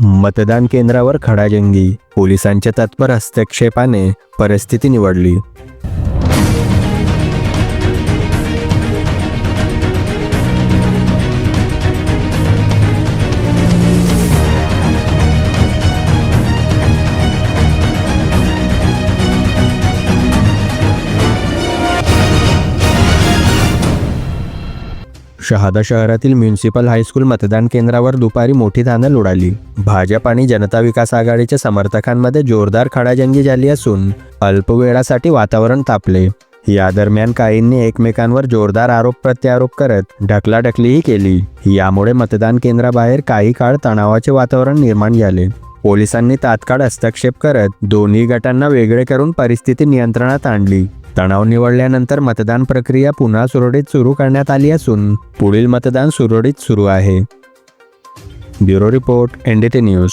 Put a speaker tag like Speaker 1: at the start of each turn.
Speaker 1: मतदान केंद्रावर खडाजंगी पोलिसांच्या तत्पर हस्तक्षेपाने परिस्थिती निवडली. शहादा शहरातील म्युन्सिपल हायस्कूल मतदान केंद्रावर दुपारी मोठी धानल उडाली भाजप आणि जनता विकास आघाडीच्या समर्थकांमध्ये जोरदार खडाजंगी झाली असून अल्पवेळासाठी वातावरण तापले. या दरम्यान काहींनी एकमेकांवर जोरदार आरोप प्रत्यारोप करत ढकलाढकलीही केली. यामुळे मतदान केंद्राबाहेर काही काळ तणावाचे वातावरण निर्माण झाले. पोलिसांनी तात्काळ हस्तक्षेप करत दोन्ही गटांना वेगळे करून परिस्थिती नियंत्रणात आणली. तणाव निवडल्यानंतर मतदान प्रक्रिया पुन्हा सुरळीत सुरू करण्यात आली असून पुढील मतदान सुरळीत सुरू आहे. Bureau report NDT news.